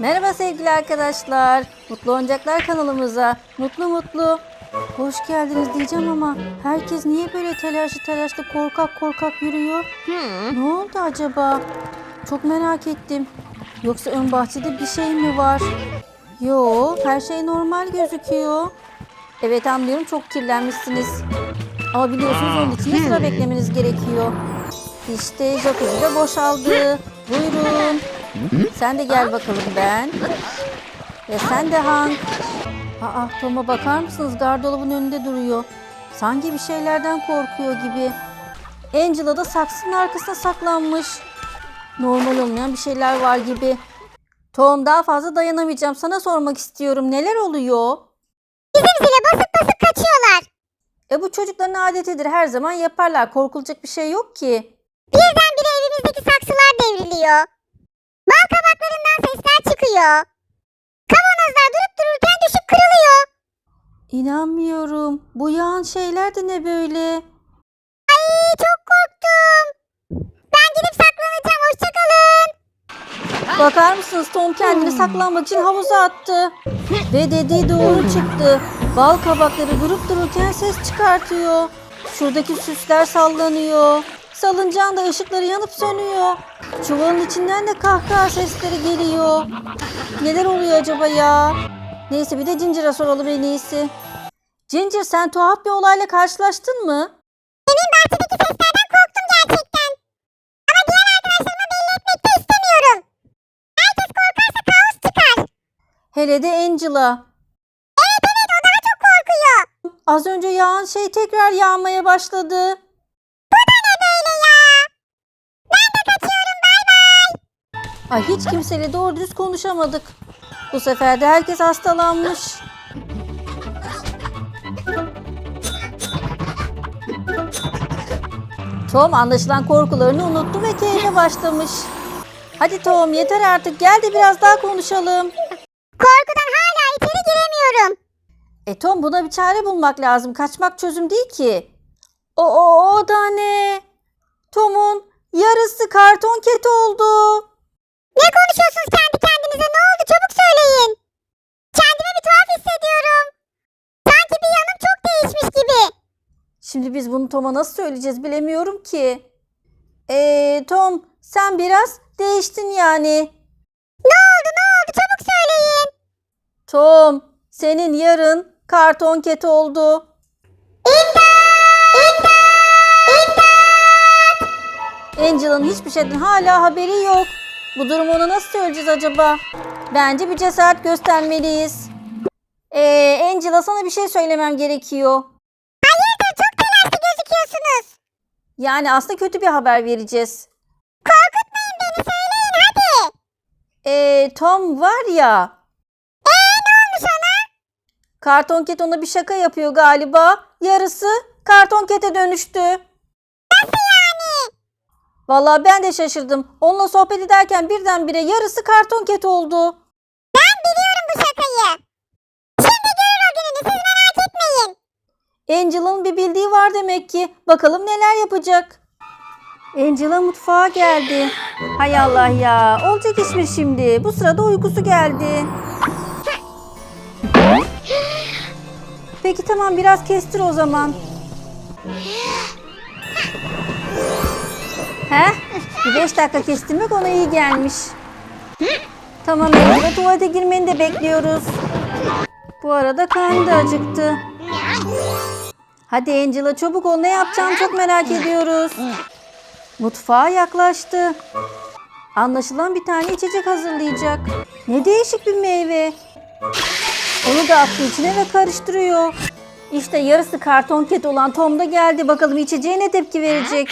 Merhaba sevgili arkadaşlar. Mutlu Oyuncaklar kanalımıza mutlu mutlu hoş geldiniz diyeceğim ama herkes niye böyle telaşlı telaşlı korkak korkak yürüyor? Ne oldu acaba? Çok merak ettim. Yoksa ön bahçede bir şey mi var? Yo, her şey normal gözüküyor. Evet anlıyorum çok kirlenmişsiniz. Ama biliyorsunuz onun için sıra beklemeniz gerekiyor. İşte jacuzzi de boşaldı. Buyurun. Sen de gel bakalım ben. Ve sen de Hank. Aa Tom'a bakar mısınız? Gardırobun önünde duruyor. Sanki bir şeylerden korkuyor gibi. Angela da saksının arkasına saklanmış. Normal olmayan bir şeyler var gibi. Tom daha fazla dayanamayacağım. Sana sormak istiyorum. Neler oluyor? Bizim zile basıp basıp kaçıyorlar. E bu çocukların adetidir. Her zaman yaparlar. Korkulacak bir şey yok ki. Birdenbire evimizdeki saksılar devriliyor. Kabaklarından sesler çıkıyor. Kavanozlar durup dururken düşüp kırılıyor. İnanmıyorum. Bu yağan şeyler de ne böyle? Ay çok korktum. Ben gidip saklanacağım. Hoşçakalın. Bakar mısınız Tom kendini saklanmak için havuza attı. Ve dediği doğru çıktı. Bal kabakları durup dururken ses çıkartıyor. Şuradaki süsler sallanıyor. Salıncağın da ışıkları yanıp sönüyor. Çuvalın içinden de kahkaha sesleri geliyor. Neler oluyor acaba ya? Neyse bir de Ginger'a soralım en iyisi. Ginger sen tuhaf bir olayla karşılaştın mı? Demin bahçedeki seslerden korktum gerçekten. Ama diğer arkadaşlarıma belli etmek de istemiyorum. Herkes korkarsa kaos çıkar. Hele de Angela. Evet evet o daha çok korkuyor. Az önce yağan şey tekrar yağmaya başladı. Ne böyle ya? Ben de kaçıyorum bay bay. Ay hiç kimseyle doğru düz konuşamadık. Bu sefer de herkes hastalanmış. Tom anlaşılan korkularını unuttu ve keyfe başlamış. Hadi Tom yeter artık gel de biraz daha konuşalım. Korkudan hala içeri giremiyorum. E Tom buna bir çare bulmak lazım. Kaçmak çözüm değil ki. O, o, o da ne? Tom'un yarısı karton ket oldu. Ne konuşuyorsunuz kendi kendinize? Ne oldu? Çabuk söyleyin. Kendimi bir tuhaf hissediyorum. Sanki bir yanım çok değişmiş gibi. Şimdi biz bunu Tom'a nasıl söyleyeceğiz bilemiyorum ki. Eee Tom sen biraz değiştin yani. Ne oldu? Ne oldu? Çabuk söyleyin. Tom senin yarın karton ket oldu. Angela'nın hiçbir şeyden hala haberi yok. Bu durumu ona nasıl söyleyeceğiz acaba? Bence bir cesaret göstermeliyiz. Ee, Angela sana bir şey söylemem gerekiyor. Hayırdır? Çok telaşlı gözüküyorsunuz. Yani aslında kötü bir haber vereceğiz. Korkutmayın beni. Söyleyin hadi. Ee, Tom var ya. Eee ne olmuş ona? Karton ket ona bir şaka yapıyor galiba. Yarısı karton kete dönüştü. Nasıl yani? Vallahi ben de şaşırdım. Onunla sohbet ederken birdenbire yarısı karton ket oldu. Ben biliyorum bu şakayı. Şimdi görür o gününü. Siz merak etmeyin. Angela'nın bir bildiği var demek ki. Bakalım neler yapacak. Angela mutfağa geldi. Hay Allah ya. Olacak iş mi şimdi? Bu sırada uykusu geldi. Peki tamam biraz kestir o zaman. He? Bir beş dakika kestirmek ona iyi gelmiş. Tamam Angela tuvalete girmeni de bekliyoruz. Bu arada karnı da acıktı. Hadi Angela çabuk ol ne yapacağını çok merak ediyoruz. Mutfağa yaklaştı. Anlaşılan bir tane içecek hazırlayacak. Ne değişik bir meyve. Onu da attı içine ve karıştırıyor. İşte yarısı karton ket olan Tom da geldi. Bakalım içeceğe ne tepki verecek.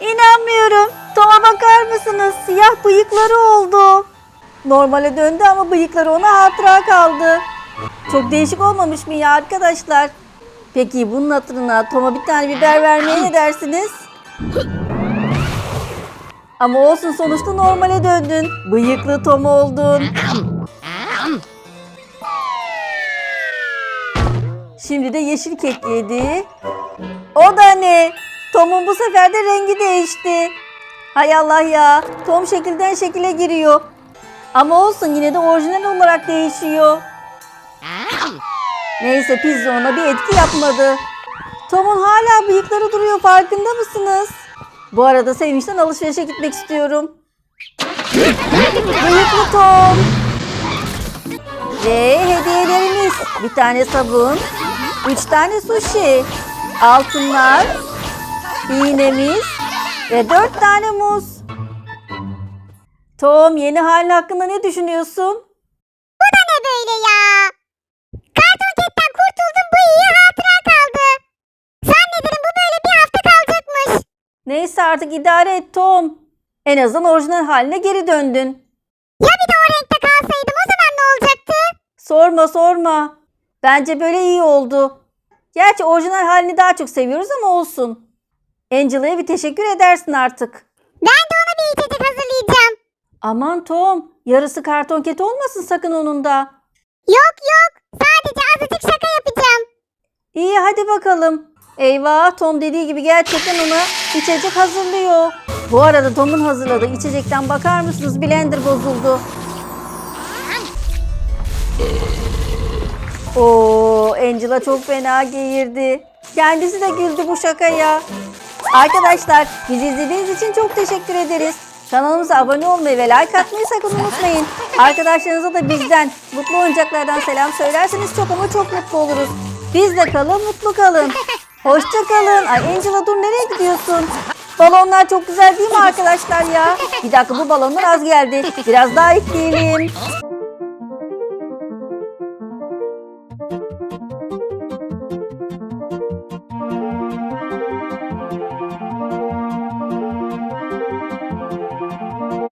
İnanmıyorum. Tom'a bakar mısınız? Siyah bıyıkları oldu. Normale döndü ama bıyıkları ona hatıra kaldı. Çok değişik olmamış mı ya arkadaşlar? Peki bunun hatırına Tom'a bir tane biber vermeye ne dersiniz? Ama olsun sonuçta normale döndün. Bıyıklı Tom oldun. Şimdi de yeşil kek yedi. O da ne? Tom'un bu sefer de rengi değişti. Hay Allah ya. Tom şekilden şekile giriyor. Ama olsun yine de orijinal olarak değişiyor. Neyse pizza ona bir etki yapmadı. Tom'un hala bıyıkları duruyor farkında mısınız? Bu arada sevinçten alışverişe gitmek istiyorum. Bıyıklı Tom. Ve hediyelerimiz. Bir tane sabun. Üç tane sushi. Altınlar. iğnemiz. Ve dört tane muz. Tom yeni halin hakkında ne düşünüyorsun? Bu da ne böyle ya? Neyse artık idare et Tom. En azından orijinal haline geri döndün. Ya bir de o renkte kalsaydım o zaman ne olacaktı? Sorma sorma. Bence böyle iyi oldu. Gerçi orijinal halini daha çok seviyoruz ama olsun. Angela'ya bir teşekkür edersin artık. Ben de ona bir içecek hazırlayacağım. Aman Tom, yarısı karton ket olmasın sakın onun da. Yok yok sadece azıcık şaka yapacağım. İyi hadi bakalım. Eyvah Tom dediği gibi gerçekten ona içecek hazırlıyor. Bu arada Tom'un hazırladığı içecekten bakar mısınız? Blender bozuldu. Oo, Angela çok fena geğirdi. Kendisi de güldü bu şakaya. Arkadaşlar bizi izlediğiniz için çok teşekkür ederiz. Kanalımıza abone olmayı ve like atmayı sakın unutmayın. Arkadaşlarınıza da bizden mutlu oyuncaklardan selam söylerseniz çok ama çok mutlu oluruz. Bizle kalın, mutlu kalın. Hoşça kalın. Ay Angela dur nereye gidiyorsun? Balonlar çok güzel değil mi arkadaşlar ya? Bir dakika bu balonlar az geldi. Biraz daha ekleyelim.